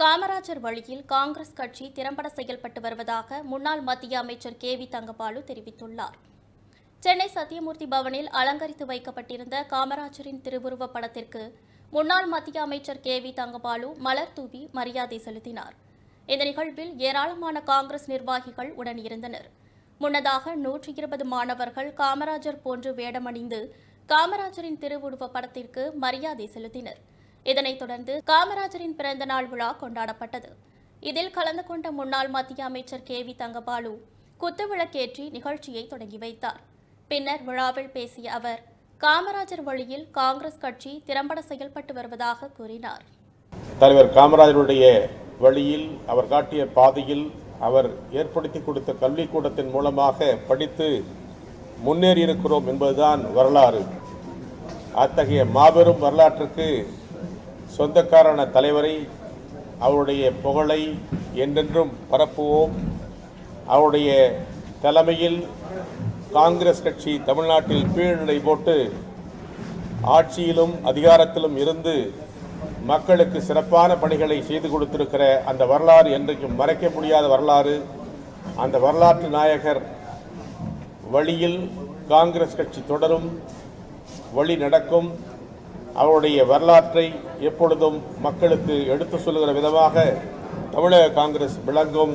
காமராஜர் வழியில் காங்கிரஸ் கட்சி திறம்பட செயல்பட்டு வருவதாக முன்னாள் மத்திய அமைச்சர் கே வி தங்கபாலு தெரிவித்துள்ளார். சென்னை சத்தியமூர்த்தி பவனில் அலங்கரித்து வைக்கப்பட்டிருந்த காமராஜரின் திருவுருவப் படத்திற்கு முன்னாள் மத்திய அமைச்சர் கே வி தங்கபாலு மலர் தூவி மரியாதை செலுத்தினார். இந்த நிகழ்வில் ஏராளமான காங்கிரஸ் நிர்வாகிகள் உடன் இருந்தனர். முன்னதாக நூற்றி இருபது மாணவர்கள் காமராஜர் போன்று வேடமணிந்து காமராஜரின் திருவுருவப் படத்திற்கு மரியாதை செலுத்தினர். இதனைத் தொடர்ந்து காமராஜரின் பிறந்த நாள் விழா கொண்டாடப்பட்டது. இதில் கலந்து கொண்ட முன்னாள் மத்திய அமைச்சர் கே. வி. தங்கபாலு குத்துவிளக்கேற்றி நிகழ்ச்சியை தொடங்கி வைத்தார். பின்னர் விழாவில் பேசிய அவர் காமராஜர் வழியில் காங்கிரஸ் கட்சி திறம்பட செயல்பட்டு வருவதாக கூறினார். தலைவர் காமராஜருடைய வழியில் அவர் காட்டிய பாதையில் அவர் ஏற்படுத்தி கொடுத்த கல்விக்கூடத்தின் மூலமாக படித்து முன்னேறியிருக்கிறோம் என்பதுதான் வரலாறு. அத்தகைய மாபெரும் வரலாற்றுக்கு சொந்தக்காரான தலைவரை அவருடைய புகழை என்றென்றும் பரப்புவோம். அவருடைய தலைமையில் காங்கிரஸ் கட்சி தமிழ்நாட்டில் கீழ்நிலை போட்டு ஆட்சியிலும் அதிகாரத்திலும் இருந்து மக்களுக்கு சிறப்பான பணிகளை செய்து கொடுத்திருக்கிற அந்த வரலாறு என்றைக்கும் மறைக்க முடியாத வரலாறு. அந்த வரலாற்று நாயகர் வழியில் காங்கிரஸ் கட்சி தொடரும் வழி நடக்கும். அவருடைய வரலாற்றை எப்பொழுதும் மக்களுக்கு எடுத்து சொல்லுகிற விதமாக தமிழக காங்கிரஸ் விளங்கும்.